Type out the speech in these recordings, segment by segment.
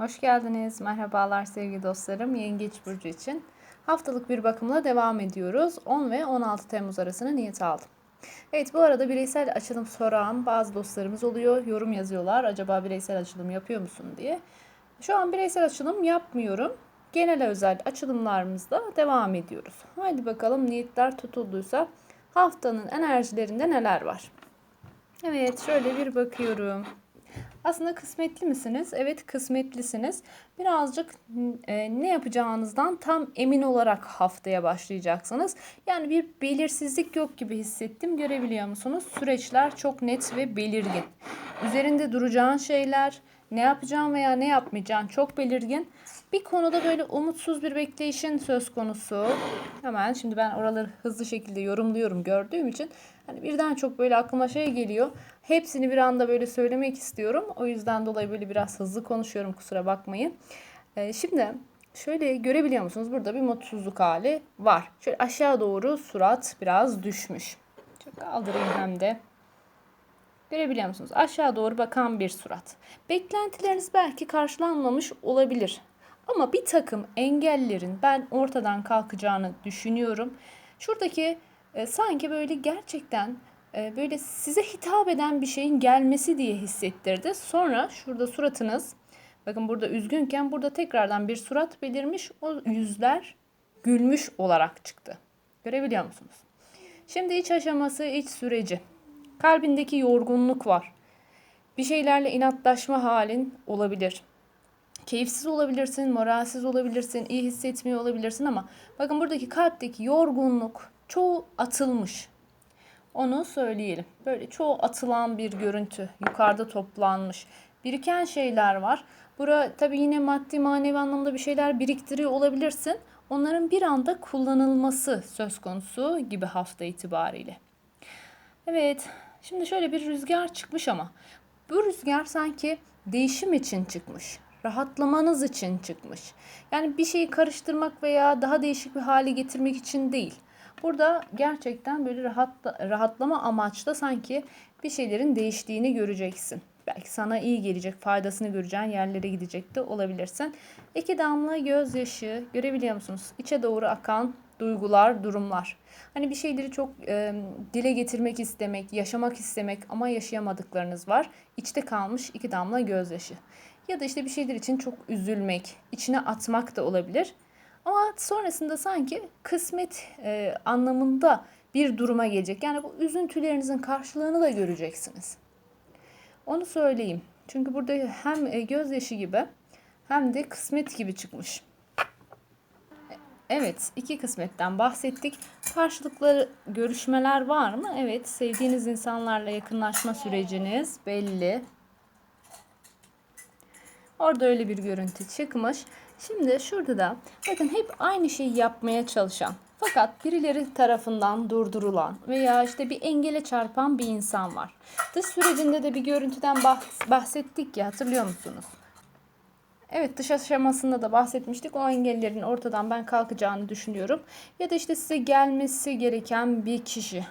Hoş geldiniz. Merhabalar sevgili dostlarım. Yengeç Burcu için haftalık bir bakımla devam ediyoruz. 10 ve 16 Temmuz arasına niyet aldım. Evet bu arada bireysel açılım soran bazı dostlarımız oluyor. Yorum yazıyorlar. Acaba bireysel açılım yapıyor musun diye. Şu an bireysel açılım yapmıyorum. Genel özel açılımlarımızda devam ediyoruz. Haydi bakalım niyetler tutulduysa haftanın enerjilerinde neler var? Evet şöyle bir bakıyorum. Aslında kısmetli misiniz? Evet kısmetlisiniz. Birazcık e, ne yapacağınızdan tam emin olarak haftaya başlayacaksınız. Yani bir belirsizlik yok gibi hissettim. Görebiliyor musunuz? Süreçler çok net ve belirgin. Üzerinde duracağın şeyler, ne yapacağın veya ne yapmayacağın çok belirgin. Bir konuda böyle umutsuz bir bekleyişin söz konusu. Hemen şimdi ben oraları hızlı şekilde yorumluyorum gördüğüm için. Hani birden çok böyle aklıma şey geliyor. Hepsini bir anda böyle söylemek istiyorum. O yüzden dolayı böyle biraz hızlı konuşuyorum kusura bakmayın. Ee, şimdi şöyle görebiliyor musunuz? Burada bir mutsuzluk hali var. Şöyle aşağı doğru surat biraz düşmüş. Şöyle kaldırayım hem de. Görebiliyor musunuz? Aşağı doğru bakan bir surat. Beklentileriniz belki karşılanmamış olabilir. Ama bir takım engellerin ben ortadan kalkacağını düşünüyorum. Şuradaki e, sanki böyle gerçekten böyle size hitap eden bir şeyin gelmesi diye hissettirdi. Sonra şurada suratınız bakın burada üzgünken burada tekrardan bir surat belirmiş. O yüzler gülmüş olarak çıktı. Görebiliyor musunuz? Şimdi iç aşaması, iç süreci. Kalbindeki yorgunluk var. Bir şeylerle inatlaşma halin olabilir. Keyifsiz olabilirsin, moralsiz olabilirsin, iyi hissetmiyor olabilirsin ama bakın buradaki kalpteki yorgunluk çoğu atılmış. Onu söyleyelim. Böyle çoğu atılan bir görüntü. Yukarıda toplanmış. Biriken şeyler var. Bura tabii yine maddi manevi anlamda bir şeyler biriktiriyor olabilirsin. Onların bir anda kullanılması söz konusu gibi hafta itibariyle. Evet, şimdi şöyle bir rüzgar çıkmış ama bu rüzgar sanki değişim için çıkmış. Rahatlamanız için çıkmış. Yani bir şeyi karıştırmak veya daha değişik bir hale getirmek için değil. Burada gerçekten böyle rahat, rahatlama amaçla sanki bir şeylerin değiştiğini göreceksin. Belki sana iyi gelecek, faydasını göreceğin yerlere gidecek de olabilirsin. İki damla gözyaşı görebiliyor musunuz? İçe doğru akan duygular, durumlar. Hani bir şeyleri çok e, dile getirmek istemek, yaşamak istemek ama yaşayamadıklarınız var. İçte kalmış iki damla gözyaşı. Ya da işte bir şeyler için çok üzülmek, içine atmak da olabilir. Ama sonrasında sanki kısmet e, anlamında bir duruma gelecek. Yani bu üzüntülerinizin karşılığını da göreceksiniz. Onu söyleyeyim. Çünkü burada hem e, gözyaşı gibi hem de kısmet gibi çıkmış. Evet, iki kısmetten bahsettik. Karşılıklı görüşmeler var mı? Evet, sevdiğiniz insanlarla yakınlaşma süreciniz belli. Orada öyle bir görüntü çıkmış. Şimdi şurada da bakın hep aynı şeyi yapmaya çalışan fakat birileri tarafından durdurulan veya işte bir engele çarpan bir insan var. Dış sürecinde de bir görüntüden bahsettik ya hatırlıyor musunuz? Evet dış aşamasında da bahsetmiştik. O engellerin ortadan ben kalkacağını düşünüyorum. Ya da işte size gelmesi gereken bir kişi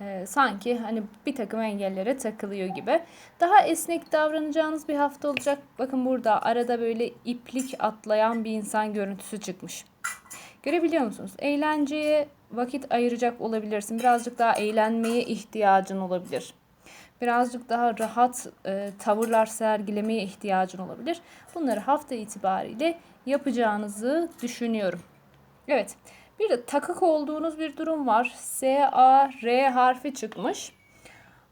e, sanki hani bir takım engellere takılıyor gibi. Daha esnek davranacağınız bir hafta olacak. Bakın burada arada böyle iplik atlayan bir insan görüntüsü çıkmış. Görebiliyor musunuz? Eğlenceye vakit ayıracak olabilirsin. Birazcık daha eğlenmeye ihtiyacın olabilir. Birazcık daha rahat e, tavırlar sergilemeye ihtiyacın olabilir. Bunları hafta itibariyle yapacağınızı düşünüyorum. Evet. Bir de takık olduğunuz bir durum var. S, A, R harfi çıkmış.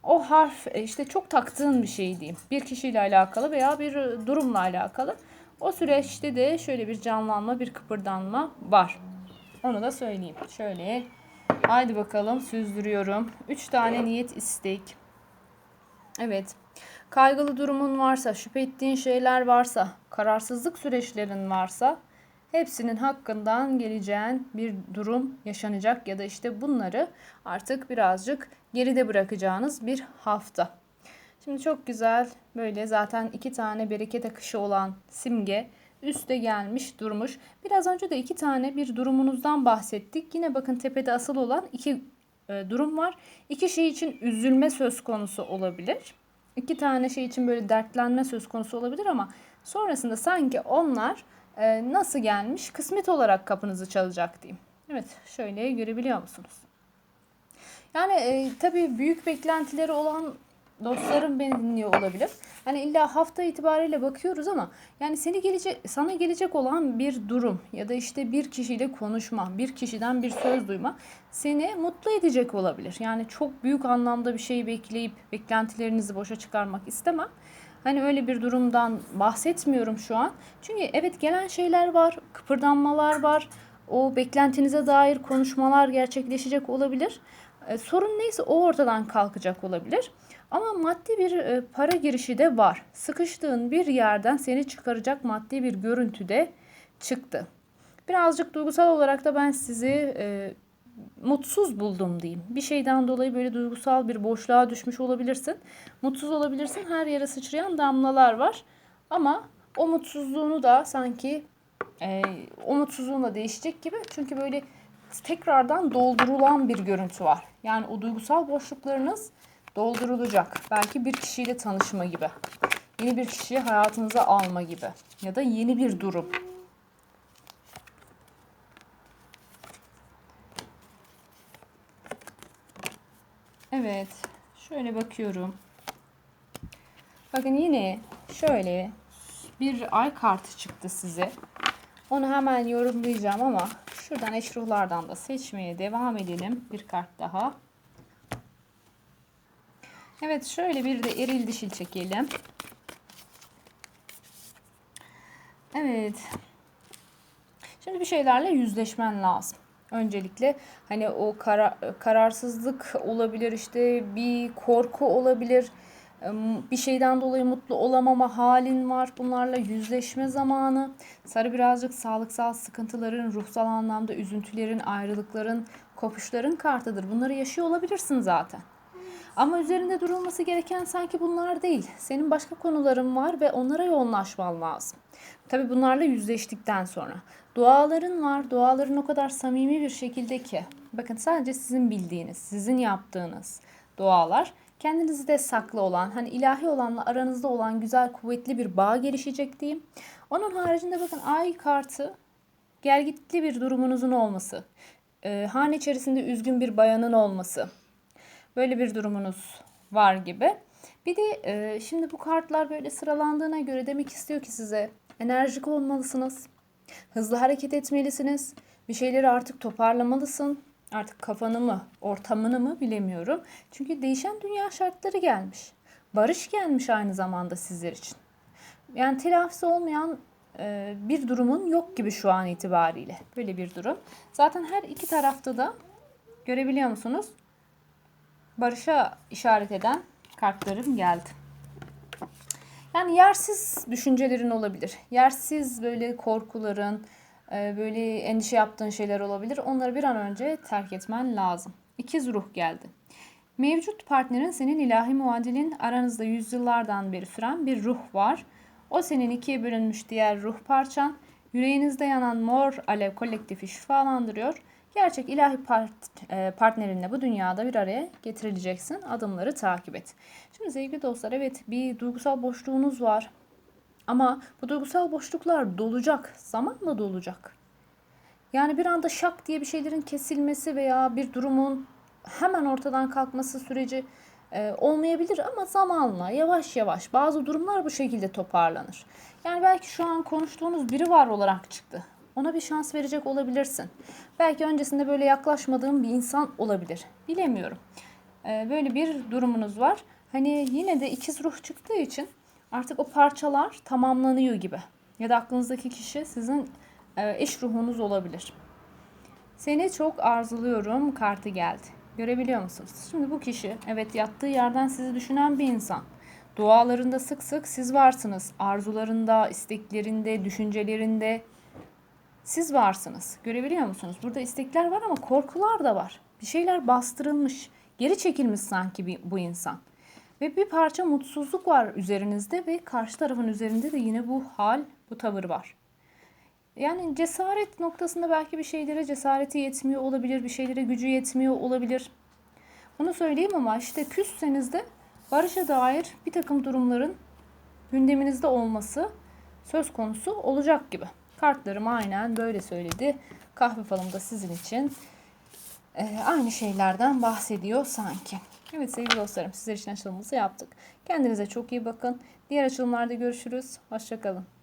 O harf e, işte çok taktığın bir şey diyeyim. Bir kişiyle alakalı veya bir durumla alakalı. O süreçte de şöyle bir canlanma, bir kıpırdanma var. Onu da söyleyeyim. Şöyle haydi bakalım süzdürüyorum. 3 tane niyet istek. Evet. Kaygılı durumun varsa, şüphe ettiğin şeyler varsa, kararsızlık süreçlerin varsa hepsinin hakkından geleceğin bir durum yaşanacak ya da işte bunları artık birazcık geride bırakacağınız bir hafta. Şimdi çok güzel böyle zaten iki tane bereket akışı olan simge üste gelmiş durmuş. Biraz önce de iki tane bir durumunuzdan bahsettik. Yine bakın tepede asıl olan iki e, durum var. İki şey için üzülme söz konusu olabilir. İki tane şey için böyle dertlenme söz konusu olabilir ama Sonrasında sanki onlar e, nasıl gelmiş kısmet olarak kapınızı çalacak diyeyim. Evet şöyle görebiliyor musunuz? Yani e, tabii büyük beklentileri olan dostlarım beni dinliyor olabilir. Hani illa hafta itibariyle bakıyoruz ama yani seni gelecek sana gelecek olan bir durum ya da işte bir kişiyle konuşma, bir kişiden bir söz duyma seni mutlu edecek olabilir. Yani çok büyük anlamda bir şey bekleyip beklentilerinizi boşa çıkarmak istemem. Hani öyle bir durumdan bahsetmiyorum şu an. Çünkü evet gelen şeyler var, kıpırdanmalar var. O beklentinize dair konuşmalar gerçekleşecek olabilir. E, sorun neyse o ortadan kalkacak olabilir. Ama maddi bir e, para girişi de var. Sıkıştığın bir yerden seni çıkaracak maddi bir görüntü de çıktı. Birazcık duygusal olarak da ben sizi e, mutsuz buldum diyeyim. Bir şeyden dolayı böyle duygusal bir boşluğa düşmüş olabilirsin. Mutsuz olabilirsin. Her yere sıçrayan damlalar var. Ama o mutsuzluğunu da sanki e, o mutsuzluğunla değişecek gibi. Çünkü böyle tekrardan doldurulan bir görüntü var. Yani o duygusal boşluklarınız doldurulacak. Belki bir kişiyle tanışma gibi. Yeni bir kişiyi hayatınıza alma gibi. Ya da yeni bir durum. Evet. Şöyle bakıyorum. Bakın yine şöyle bir ay kartı çıktı size. Onu hemen yorumlayacağım ama şuradan eş ruhlardan da seçmeye devam edelim. Bir kart daha. Evet şöyle bir de eril dişil çekelim. Evet. Şimdi bir şeylerle yüzleşmen lazım. Öncelikle hani o kara, kararsızlık olabilir işte bir korku olabilir bir şeyden dolayı mutlu olamama halin var. Bunlarla yüzleşme zamanı. Sarı birazcık sağlıksal sıkıntıların, ruhsal anlamda üzüntülerin, ayrılıkların, kopuşların kartıdır. Bunları yaşıyor olabilirsin zaten. Ama üzerinde durulması gereken sanki bunlar değil. Senin başka konuların var ve onlara yoğunlaşman lazım. Tabi bunlarla yüzleştikten sonra. Duaların var. Duaların o kadar samimi bir şekilde ki. Bakın sadece sizin bildiğiniz, sizin yaptığınız dualar kendinizde saklı olan, hani ilahi olanla aranızda olan güzel, kuvvetli bir bağ gelişecek diyeyim. Onun haricinde bakın ay kartı gelgitli bir durumunuzun olması, e, hane içerisinde üzgün bir bayanın olması, böyle bir durumunuz var gibi. Bir de e, şimdi bu kartlar böyle sıralandığına göre demek istiyor ki size enerjik olmalısınız, hızlı hareket etmelisiniz, bir şeyleri artık toparlamalısın, Artık kafanı mı, ortamını mı bilemiyorum. Çünkü değişen dünya şartları gelmiş. Barış gelmiş aynı zamanda sizler için. Yani telafisi olmayan e, bir durumun yok gibi şu an itibariyle. Böyle bir durum. Zaten her iki tarafta da görebiliyor musunuz? Barışa işaret eden kartlarım geldi. Yani yersiz düşüncelerin olabilir. Yersiz böyle korkuların, ee, böyle endişe yaptığın şeyler olabilir. Onları bir an önce terk etmen lazım. İkiz ruh geldi. Mevcut partnerin senin ilahi muadilin aranızda yüzyıllardan beri süren bir ruh var. O senin ikiye bölünmüş diğer ruh parçan. Yüreğinizde yanan mor alev kolektifi şifalandırıyor. Gerçek ilahi part, e, partnerinle bu dünyada bir araya getirileceksin. Adımları takip et. Şimdi sevgili dostlar evet bir duygusal boşluğunuz var. Ama bu duygusal boşluklar dolacak. Zamanla dolacak. Yani bir anda şak diye bir şeylerin kesilmesi veya bir durumun hemen ortadan kalkması süreci e, olmayabilir ama zamanla yavaş yavaş bazı durumlar bu şekilde toparlanır. Yani belki şu an konuştuğunuz biri var olarak çıktı. Ona bir şans verecek olabilirsin. Belki öncesinde böyle yaklaşmadığım bir insan olabilir. Bilemiyorum. E, böyle bir durumunuz var. Hani yine de ikiz ruh çıktığı için artık o parçalar tamamlanıyor gibi. Ya da aklınızdaki kişi sizin e, eş ruhunuz olabilir. Seni çok arzuluyorum kartı geldi. Görebiliyor musunuz? Şimdi bu kişi evet yattığı yerden sizi düşünen bir insan. Dualarında sık sık siz varsınız. Arzularında, isteklerinde, düşüncelerinde siz varsınız. Görebiliyor musunuz? Burada istekler var ama korkular da var. Bir şeyler bastırılmış, geri çekilmiş sanki bu insan. Ve bir parça mutsuzluk var üzerinizde ve karşı tarafın üzerinde de yine bu hal, bu tavır var. Yani cesaret noktasında belki bir şeylere cesareti yetmiyor olabilir, bir şeylere gücü yetmiyor olabilir. Bunu söyleyeyim ama işte küsseniz de barışa dair bir takım durumların gündeminizde olması söz konusu olacak gibi. Kartlarım aynen böyle söyledi. Kahve falım da sizin için e, aynı şeylerden bahsediyor sanki. Evet sevgili dostlarım sizler için açılımımızı yaptık. Kendinize çok iyi bakın. Diğer açılımlarda görüşürüz. Hoşçakalın.